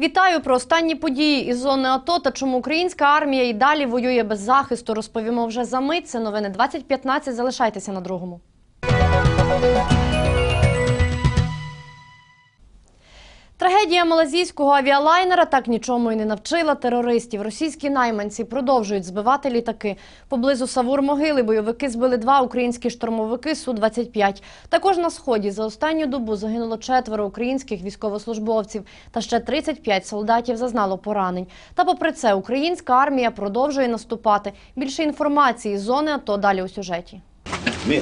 Вітаю про останні події із зони АТО та чому українська армія і далі воює без захисту. Розповімо вже за мить. Це новини 2015. Залишайтеся на другому. Трагедія малазійського авіалайнера так нічому і не навчила терористів. Російські найманці продовжують збивати літаки. Поблизу Савур-Могили бойовики збили два українські штурмовики Су-25. Також на сході за останню добу загинуло четверо українських військовослужбовців та ще 35 солдатів зазнало поранень. Та попри це українська армія продовжує наступати. Більше інформації з зони АТО далі у сюжеті. Ми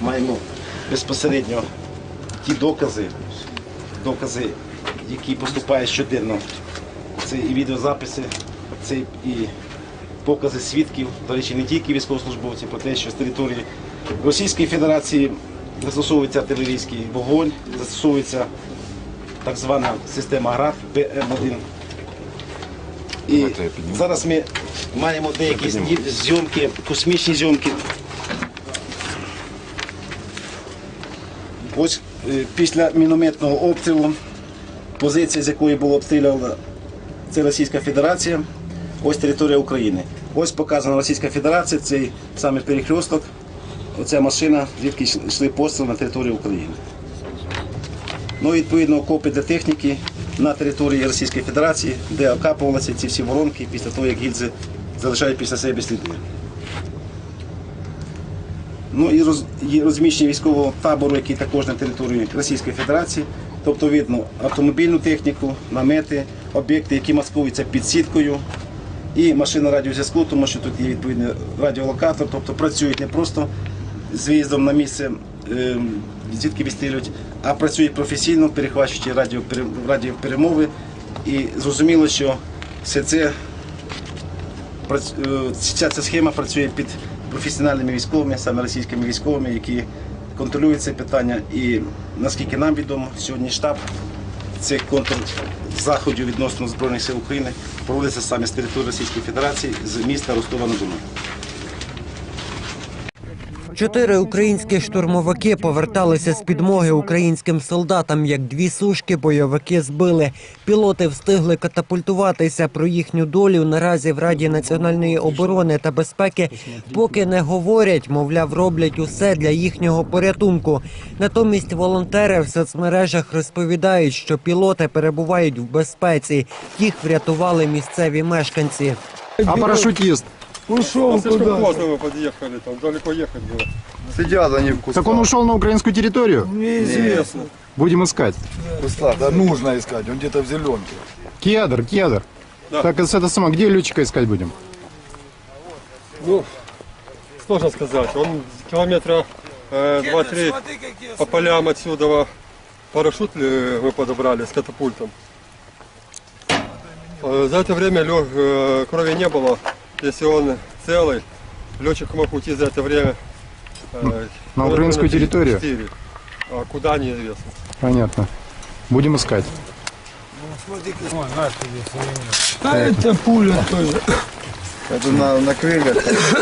маємо безпосередньо ті докази, докази, які поступають щоденно. Це і відеозаписи, це і покази свідків, до речі, не тільки військовослужбовців, про те, що з території Російської Федерації застосовується артилерійський вогонь, застосовується так звана система ГРАД ПМ1. І зараз ми маємо деякі зйомки, космічні зйомки. Ось після мінометного обстрілу, позиція, з якої було обстріляна це Російська Федерація, ось територія України. Ось показана Російська Федерація, цей саме перехресток, оця машина, звідки йшли постріли на територію України. Ну, відповідно, окопи для техніки на території Російської Федерації, де окапувалися ці всі воронки після того, як гільзи залишають після себе сліди. Ну і, роз, і розміщення військового табору, який також на території Російської Федерації. Тобто видно автомобільну техніку, намети, об'єкти, які маскуються під сіткою, і машина радіозв'язку, тому що тут є відповідний радіолокатор, тобто працюють не просто з виїздом на місце, е, звідки відстрілюють, а працюють професійно, перехвачуючи радіопере- радіоперемови. І зрозуміло, що все це е, ця, ця схема працює під професіональними військовими, саме російськими військовими, які контролюють це питання. І наскільки нам відомо, сьогодні штаб цих контрзаходів відносно Збройних сил України проводиться саме з території Російської Федерації з міста Ростова на Дону. Чотири українські штурмовики поверталися з підмоги українським солдатам. Як дві сушки бойовики збили. Пілоти встигли катапультуватися про їхню долю. Наразі в Раді національної оборони та безпеки поки не говорять, мовляв, роблять усе для їхнього порятунку. Натомість волонтери в соцмережах розповідають, що пілоти перебувають в безпеці. Їх врятували місцеві мешканці. А парашютист? Ушел Слишком поздно вы подъехали, там далеко ехать было. Сидят они в кустах. Так он ушел на украинскую территорию? Неизвестно. Будем искать. кустах, да нужно искать, он где-то в зеленке. Кедр, кедр. Да. Так, это, это сама, где летчика искать будем? Ну, сложно сказать. Он километра э, два-три по полям отсюда парашют ли мы подобрали с катапультом. Э, За это время лё- э, крови не было. Если он целый, летчик мог уйти за это время э, На украинскую территорию? четыре. А куда неизвестно. Понятно. Будем искать. А это пуля тоже. Это на, на крыльях,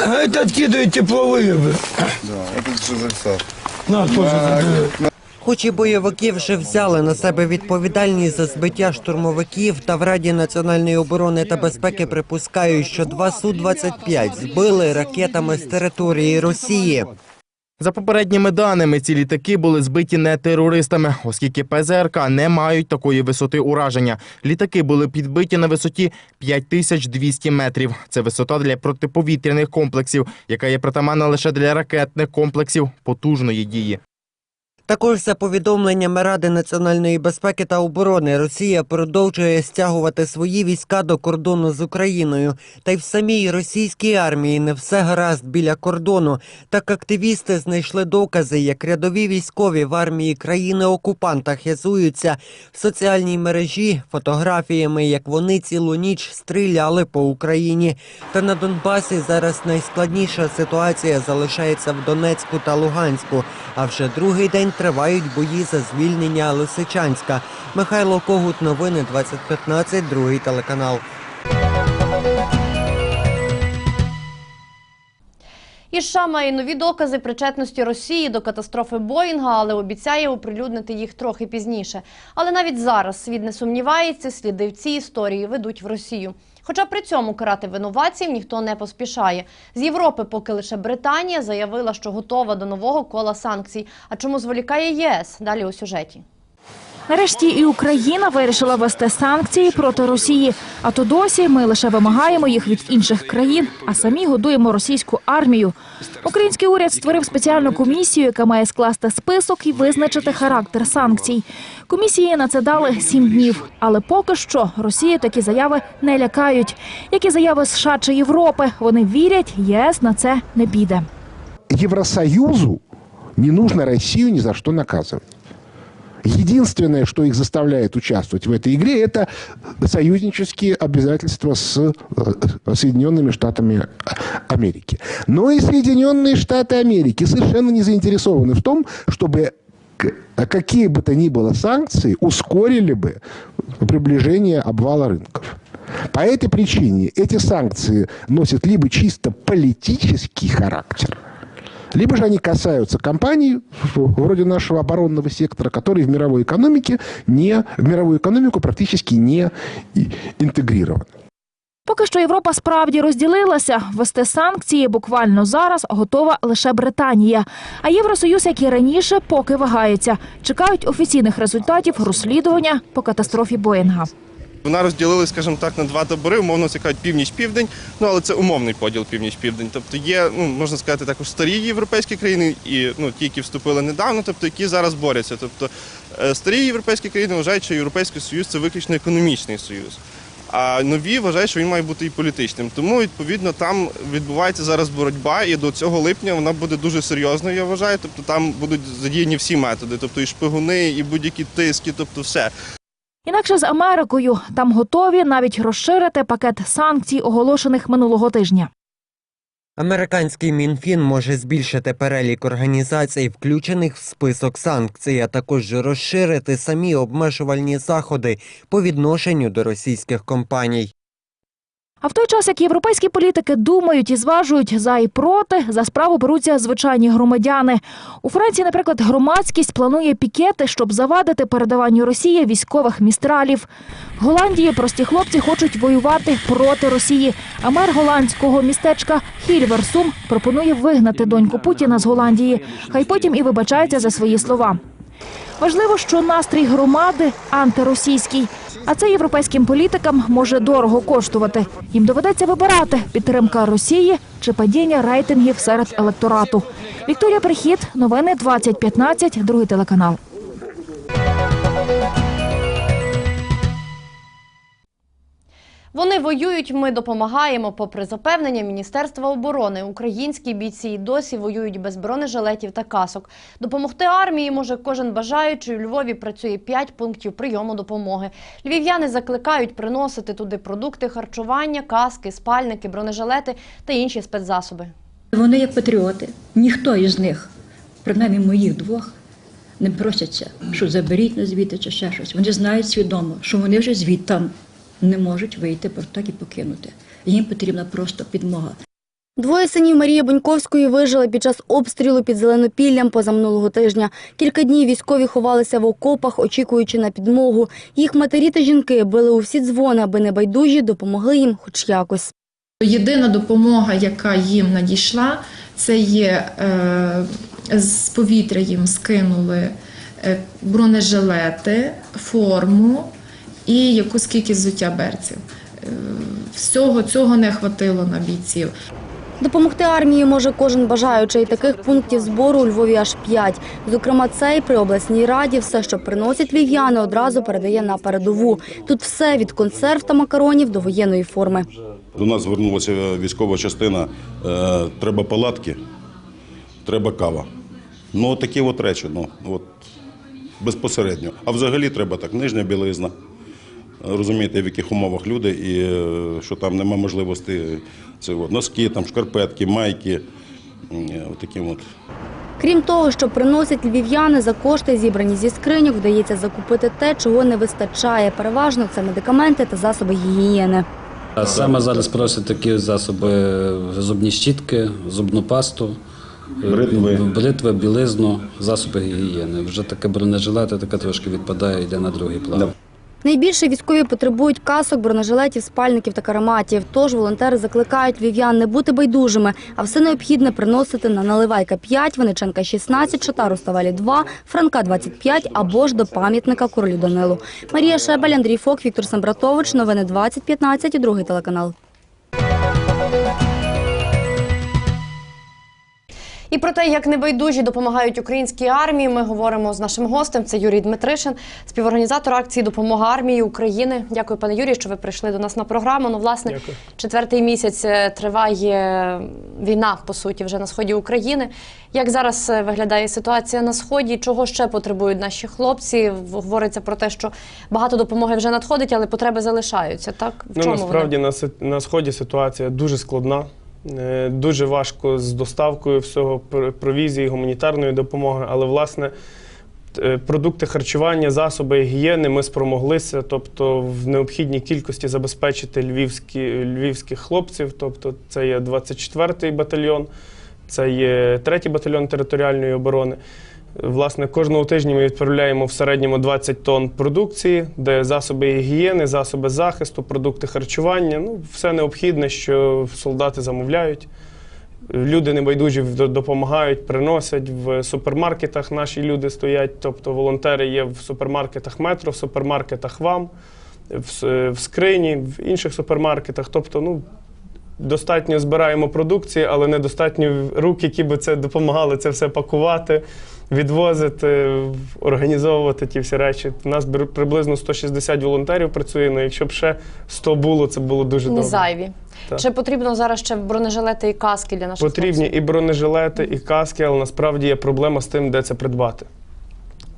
А это откидывает тепловые да, это же записал. На, тоже забирает. Хоч і бойовики вже взяли на себе відповідальність за збиття штурмовиків, та в Раді національної оборони та безпеки припускають, що два Су-25 збили ракетами з території Росії. За попередніми даними, ці літаки були збиті не терористами, оскільки ПЗРК не мають такої висоти ураження. Літаки були підбиті на висоті 5200 метрів. Це висота для протиповітряних комплексів, яка є притаманна лише для ракетних комплексів потужної дії. Також за повідомленнями Ради національної безпеки та оборони Росія продовжує стягувати свої війська до кордону з Україною. Та й в самій російській армії не все гаразд біля кордону. Так активісти знайшли докази, як рядові військові в армії країни-окупанта хизуються в соціальній мережі фотографіями, як вони цілу ніч стріляли по Україні. Та на Донбасі зараз найскладніша ситуація залишається в Донецьку та Луганську. А вже другий день тривають бої за звільнення Лисичанська. Михайло Когут, новини 2015, другий телеканал. І США має нові докази причетності Росії до катастрофи Боїнга, але обіцяє оприлюднити їх трохи пізніше. Але навіть зараз світ не сумнівається, сліди в цій історії ведуть в Росію. Хоча при цьому карати винуватців ніхто не поспішає. З Європи поки лише Британія заявила, що готова до нового кола санкцій. А чому зволікає ЄС? Далі у сюжеті. Нарешті і Україна вирішила ввести санкції проти Росії. А то досі ми лише вимагаємо їх від інших країн, а самі годуємо російську армію. Український уряд створив спеціальну комісію, яка має скласти список і визначити характер санкцій. Комісії на це дали сім днів. Але поки що Росію такі заяви не лякають. Як і заяви США чи Європи, вони вірять, ЄС на це не піде. Евросоюзу не нужно Россию ни за что наказывать. Единственное, что их заставляет участвовать в этой игре, это союзнические обязательства с э, Соединенными Штатами Америки. Но и Соединенные Штаты Америки совершенно не заинтересованы в том, чтобы какие бы то ни было санкции ускорили бы приближение обвала рынков. По этой причине эти санкции носят либо чисто политический характер, либо же они касаются компаний вроде нашего оборонного сектора, которые в мировой экономике не, в мировую экономику практически не и- интегрированы. Поки що Європа справді розділилася. Ввести санкції буквально зараз готова лише Британія. А Євросоюз, як і раніше, поки вагається. Чекають офіційних результатів розслідування по катастрофі Боїнга. Вона розділилась, скажімо так, на два табори. Умовно це кажуть північ-південь. Ну але це умовний поділ північ-південь. Тобто є, ну можна сказати, також старі європейські країни і ну ті, які вступили недавно, тобто які зараз борються. Тобто е, старі європейські країни вважають, що Європейський Союз це виключно економічний союз. А нові вважають, що він має бути і політичним. Тому відповідно там відбувається зараз боротьба, і до цього липня вона буде дуже серйозною. Я вважаю. Тобто там будуть задіяні всі методи, тобто і шпигуни, і будь-які тиски, тобто все. Інакше з Америкою там готові навіть розширити пакет санкцій, оголошених минулого тижня. Американський Мінфін може збільшити перелік організацій, включених в список санкцій, а також розширити самі обмежувальні заходи по відношенню до російських компаній. А в той час, як європейські політики думають і зважують за і проти, за справу беруться звичайні громадяни. У Франції, наприклад, громадськість планує пікети, щоб завадити передаванню Росії військових містралів. В Голландії прості хлопці хочуть воювати проти Росії. А мер голландського містечка Хільверсум пропонує вигнати доньку Путіна з Голландії. Хай потім і вибачається за свої слова. Важливо, що настрій громади антиросійський. А це європейським політикам може дорого коштувати. Їм доведеться вибирати підтримка Росії чи падіння рейтингів серед електорату. Вікторія Прихід, новини 2015, другий телеканал. Воюють, ми допомагаємо. Попри запевнення Міністерства оборони, українські бійці й досі воюють без бронежилетів та касок. Допомогти армії може кожен бажаючий. У Львові працює 5 пунктів прийому допомоги. Львів'яни закликають приносити туди продукти харчування, каски, спальники, бронежилети та інші спецзасоби. Вони як патріоти. Ніхто із них, принаймні моїх двох, не просяться, що заберіть нас звідти чи ще щось. Вони знають свідомо, що вони вже звідти не можуть вийти просто так і покинути. Їм потрібна просто підмога. Двоє синів Марії Боньковської вижили під час обстрілу під Зеленопіллям позаминулого тижня. Кілька днів військові ховалися в окопах, очікуючи на підмогу. Їх матері та жінки били у всі дзвони, аби небайдужі допомогли їм хоч якось. Єдина допомога, яка їм надійшла, це є е, з повітря їм скинули е, бронежилети, форму і якусь кількість взуття берців. Е, всього цього не хватило на бійців. Допомогти армії може кожен бажаючий. Таких пунктів збору у Львові аж п'ять. Зокрема, цей при обласній раді все, що приносять львів'яни, одразу передає на передову. Тут все від консерв та макаронів до воєнної форми. До нас звернулася військова частина. е, Треба палатки, треба кава. Ну, такі от речі, ну, от безпосередньо. А взагалі треба так, нижня білизна. Розумієте, в яких умовах люди, і е, що там нема можливості це от, носки, там, шкарпетки, майки. е, От таким от. Крім того, що приносять львів'яни за кошти, зібрані зі скриньок, вдається закупити те, чого не вистачає. Переважно це медикаменти та засоби гігієни. А саме зараз просять такі засоби зубні щітки, зубну пасту, Бритви. бритви, білизну, засоби гігієни. Вже таке бронежилети, таке трошки відпадає, йде на другий план. Найбільше військові потребують касок, бронежилетів, спальників та карематів. Тож волонтери закликають львів'ян не бути байдужими, а все необхідне приносити на Наливайка 5, Вениченка 16, Шатару Ставелі 2, Франка 25 або ж до пам'ятника королю Данилу. Марія Шебель, Андрій Фок, Віктор Самбратович. Новини 2015 і другий телеканал. І про те, як небайдужі допомагають українській армії, ми говоримо з нашим гостем. Це Юрій Дмитришин, співорганізатор акції Допомога армії України. Дякую, пане Юрію, що ви прийшли до нас на програму. Ну, власне, четвертий місяць е, триває війна, по суті, вже на сході України. Як зараз е, виглядає ситуація на сході? Чого ще потребують наші хлопці? Говориться про те, що багато допомоги вже надходить, але потреби залишаються. Так в Ну, чому насправді вони? на сході ситуація дуже складна. Е, Дуже важко з доставкою всього пр- провізії, гуманітарної допомоги, але власне е, продукти харчування, засоби гігієни ми спромоглися, тобто в необхідній кількості забезпечити львівські, львівських хлопців. Тобто це є 24-й батальйон, це є 3-й батальйон територіальної оборони. Власне, кожного тижня ми відправляємо в середньому 20 тонн продукції, де засоби гігієни, засоби захисту, продукти харчування. Ну, все необхідне, що солдати замовляють. Люди небайдужі допомагають, приносять в супермаркетах. Наші люди стоять, тобто волонтери є в супермаркетах метро, в супермаркетах вам, в, скрині, в інших супермаркетах. Тобто, ну, достатньо збираємо продукції, але недостатньо рук, які би це допомагали це все пакувати, відвозити, організовувати ті всі речі. У нас приблизно 160 волонтерів працює. Ну, якщо б ще 100 було, це було дуже Не добре. зайві. Так. Чи потрібно зараз ще бронежилети і каски для наших Потрібні хлопців? і бронежилети, і каски, але насправді є проблема з тим, де це придбати.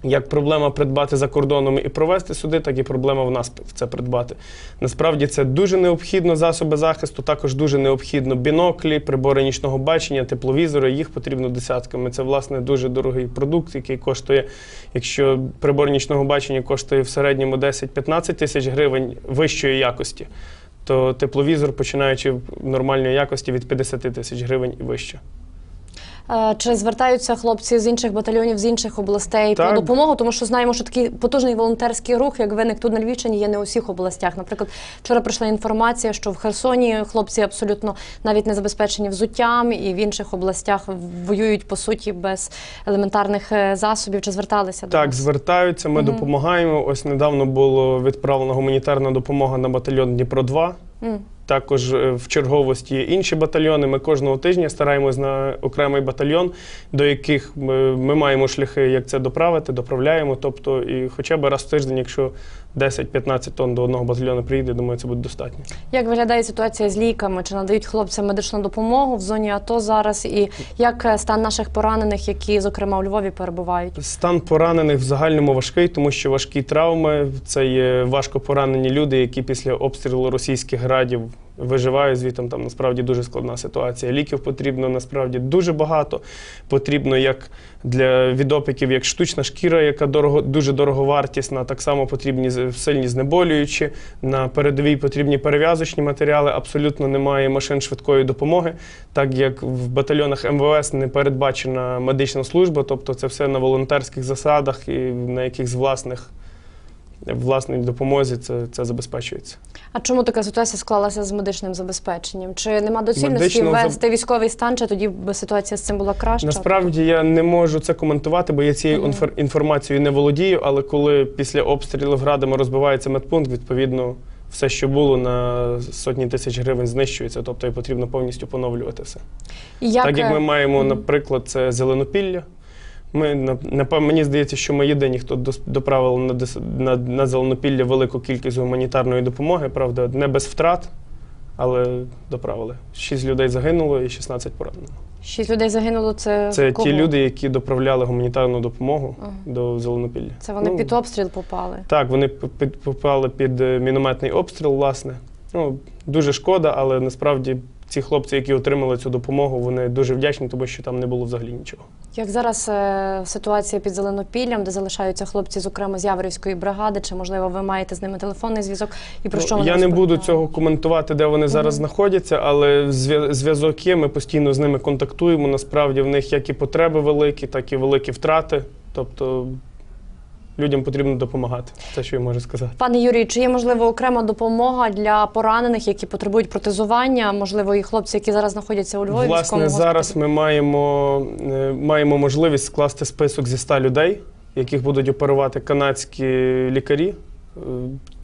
Як проблема придбати за кордоном і провести сюди, так і проблема в нас це придбати. Насправді це дуже необхідно засоби захисту, також дуже необхідно біноклі, прибори нічного бачення, тепловізори. Їх потрібно десятками. Це власне дуже дорогий продукт, який коштує, якщо прибор нічного бачення коштує в середньому 10-15 тисяч гривень вищої якості, то тепловізор, починаючи в нормальної якості від 50 тисяч гривень і вище. Е, Чи звертаються хлопці з інших батальйонів, з інших областей Так. по допомогу? Тому що знаємо, що такий потужний волонтерський рух, як виник тут на Львівщині, є не у всіх областях. Наприклад, вчора прийшла інформація, що в Херсоні хлопці абсолютно навіть не забезпечені взуттям, і в інших областях воюють по суті без елементарних е, засобів. Чи зверталися до Так, вас? звертаються, ми Мгм. допомагаємо. Ось недавно було відправлена гуманітарна допомога на батальйон Дніпро 2 Також е, в черговості є інші батальйони. Ми кожного тижня стараємось на окремий батальйон, до яких ми, ми маємо шляхи, як це доправити, доправляємо. Тобто, і хоча б раз в тиждень, якщо 10-15 тонн до одного батальйону приїде, думаю, це буде достатньо. Як виглядає ситуація з ліками? Чи надають хлопцям медичну допомогу в зоні АТО зараз? І як е, стан наших поранених, які, зокрема, у Львові перебувають? Стан поранених в загальному важкий, тому що важкі травми це є важко поранені люди, які після обстрілу російських градів виживають звітом. Там насправді дуже складна ситуація. Ліків потрібно насправді дуже багато. Потрібно як для від опіків, як штучна шкіра, яка дорого, дуже дороговартісна. Так само потрібні сильні знеболюючі. На передовій потрібні перев'язочні матеріали. Абсолютно немає машин швидкої допомоги, так як в батальйонах МВС не передбачена медична служба, тобто це все на волонтерських засадах і на якихось власних власній допомозі це, це забезпечується. А чому така ситуація склалася з медичним забезпеченням? Чи нема доцільності Медичного ввести військовий стан, чи тоді б ситуація з цим була краща? Насправді я не можу це коментувати, бо я цією інфор- інформацією не володію. Але коли після обстрілів градами розбивається медпункт, відповідно, все, що було на сотні тисяч гривень, знищується, тобто і потрібно повністю поновлювати все. Як, так як ми е, маємо, наприклад, це зеленопілля. Ми мені здається, що ми єдині, хто доправили на, на, на зеленопілля велику кількість гуманітарної допомоги. Правда, не без втрат, але доправили. Шість людей загинуло і 16 поранено. Шість людей загинуло. Це, Це кого? ті люди, які доправляли гуманітарну допомогу Ага. до Зеленопілля. Це вони Ну, під обстріл попали. Так, вони під- попали під е, мінометний обстріл, власне. Ну, дуже шкода, але насправді ці хлопці, які отримали цю допомогу, вони дуже вдячні, тому що там не було взагалі нічого. Як зараз е, ситуація під Зеленопіллям, де залишаються хлопці, зокрема з Яворівської бригади, чи можливо ви маєте з ними телефонний зв'язок? І про що Ну, вони я не буду цього коментувати, де вони зараз знаходяться, але зв'я- зв'язок є. Ми постійно з ними контактуємо. Насправді в них як і потреби великі, так і великі втрати. Тобто людям потрібно допомагати. Це що я можу сказати. Пане Юрію, чи є можливо окрема допомога для поранених, які потребують протезування? Можливо, і хлопці, які зараз знаходяться у Львові. Власне, зараз ми маємо, е, маємо можливість скласти список зі 100 людей, яких будуть оперувати канадські лікарі.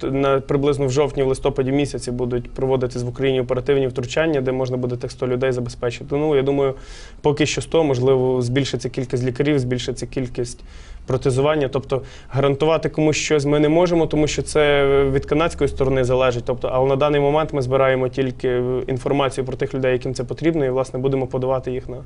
Е, На приблизно в жовтні, в листопаді місяці будуть проводитись в Україні оперативні втручання, де можна буде тих 100 людей забезпечити. Ну, я думаю, поки що 100, можливо, збільшиться кількість лікарів, збільшиться кількість протезування. Тобто гарантувати комусь щось ми не можемо, тому що це від канадської сторони залежить. Тобто, але на даний момент ми збираємо тільки інформацію про тих людей, яким це потрібно, і власне будемо подавати їх на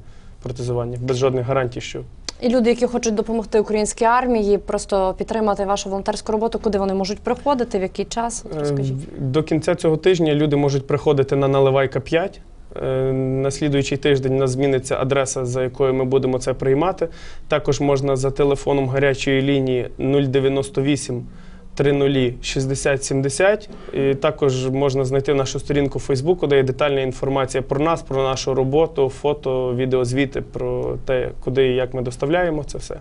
протезування без жодних гарантій, що І люди, які хочуть допомогти українській армії, просто підтримати вашу волонтерську роботу, куди вони можуть приходити, в який час? Розкажіть. Е, До кінця цього тижня люди можуть приходити на Наливайка 5. Е, На слідуючий тиждень у нас зміниться адреса, за якою ми будемо це приймати. Також можна за телефоном гарячої лінії 098 30 60 70. І також можна знайти нашу сторінку в Фейсбуку, де є детальна інформація про нас, про нашу роботу, фото, відеозвіти про те, куди і як ми доставляємо це все.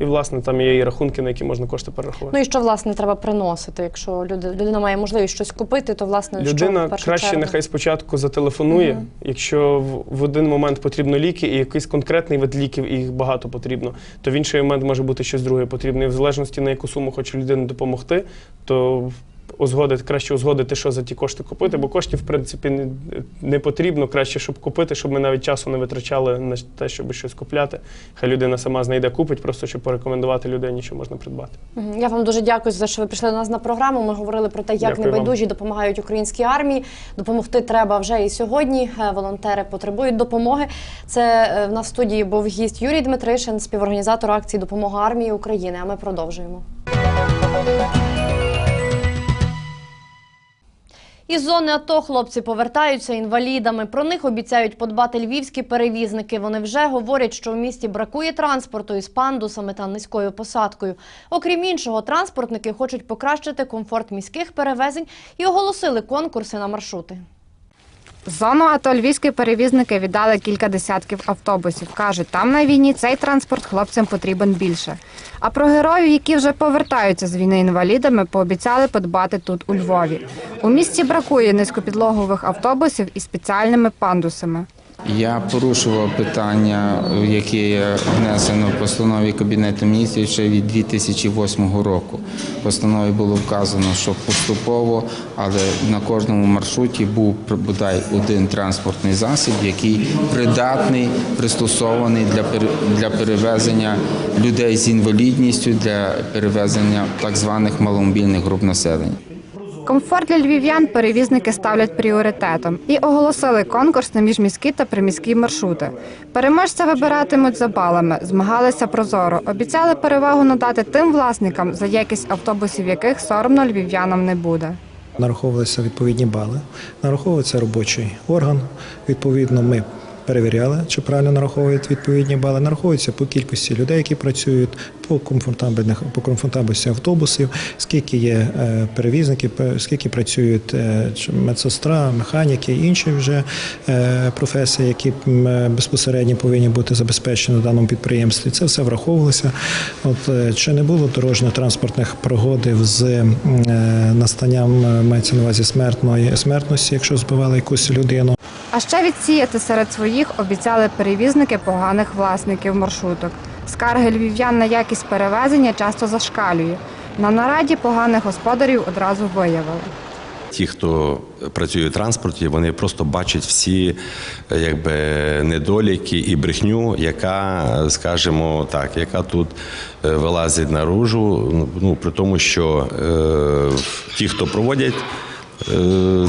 І, власне, там є і рахунки, на які можна кошти перерахувати. Ну і що власне треба приносити? Якщо людина має можливість щось купити, то власне що Людина в краще чергу? нехай спочатку зателефонує, Мгм. якщо в, один момент потрібно ліки, і якийсь конкретний вид ліків, і їх багато потрібно, то в інший момент може бути щось друге потрібно. І в залежності на яку суму хоче людина допомогти, то узгодити, краще узгодити, що за ті кошти купити, бо коштів, в принципі, не, не потрібно. Краще, щоб купити, щоб ми навіть часу не витрачали на те, щоб щось купляти. Хай людина сама знайде купить, просто щоб порекомендувати людині, що можна придбати. Я вам дуже дякую за те, що ви прийшли до нас на програму. Ми говорили про те, як Дякую вам. небайдужі допомагають українській армії. Допомогти треба вже і сьогодні. Е, Волонтери потребують допомоги. Це е, в нас в студії був гість Юрій Дмитришин, співорганізатор акції Допомога армії України. А ми продовжуємо. Із зони АТО хлопці повертаються інвалідами. Про них обіцяють подбати львівські перевізники. Вони вже говорять, що в місті бракує транспорту із пандусами та низькою посадкою. Окрім іншого, транспортники хочуть покращити комфорт міських перевезень і оголосили конкурси на маршрути. Зону АТО львівські перевізники віддали кілька десятків автобусів. Кажуть, там на війні цей транспорт хлопцям потрібен більше. А про героїв, які вже повертаються з війни інвалідами, пообіцяли подбати тут у Львові. У місті бракує низькопідлогових автобусів із спеціальними пандусами. Я порушував питання, яке внесено в постанові Кабінету міністрів ще від 2008 року. В постанові було вказано, що поступово, але на кожному маршруті був бодай один транспортний засіб, який придатний, пристосований для для перевезення людей з інвалідністю, для перевезення так званих маломобільних груп населення. Комфорт для львів'ян перевізники ставлять пріоритетом і оголосили конкурс на міжміські та приміські маршрути. Переможця вибиратимуть за балами, змагалися прозоро, обіцяли перевагу надати тим власникам, за якість автобусів яких соромно львів'янам не буде. нараховувалися відповідні бали, нараховується робочий орган. Відповідно, ми перевіряли, чи правильно нараховують відповідні бали. Нараховується по кількості людей, які працюють, по комфортабельних по комфортабельності автобусів, скільки є е, перевізників, скільки працюють е, медсестра, механіки, інші вже е, професії, які безпосередньо повинні бути забезпечені на даному підприємстві. Це все враховувалося. От чи не було дорожньо-транспортних пригодів з настанням мається на увазі смертної смертності, якщо збивали якусь людину. А ще відсіяти серед своїх обіцяли перевізники поганих власників маршруток. Скарги львів'ян на якість перевезення часто зашкалює. На нараді поганих господарів одразу виявили. Ті, хто працює в транспорті, вони просто бачать всі якби, недоліки і брехню, яка, скажімо так, яка тут е, вилазить наружу. Ну, при тому, що е, ті, хто проводять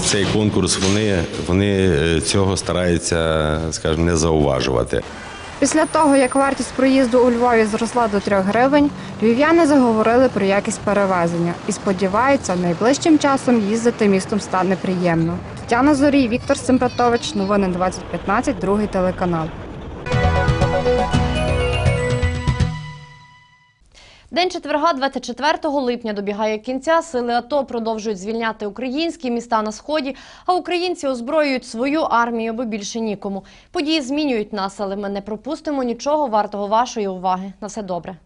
цей конкурс, вони, вони е, цього стараються, скажімо, не зауважувати. Після того, як вартість проїзду у Львові зросла до 3 гривень, львів'яни заговорили про якість перевезення і сподіваються, найближчим часом їздити містом стане приємно. Тетяна Зорій, Віктор Семпратович, новини 2015, другий телеканал. День четверга, 24 липня, добігає кінця. Сили АТО продовжують звільняти українські міста на сході, а українці озброюють свою армію, бо більше нікому. Події змінюють нас, але ми не пропустимо нічого вартого вашої уваги. На все добре.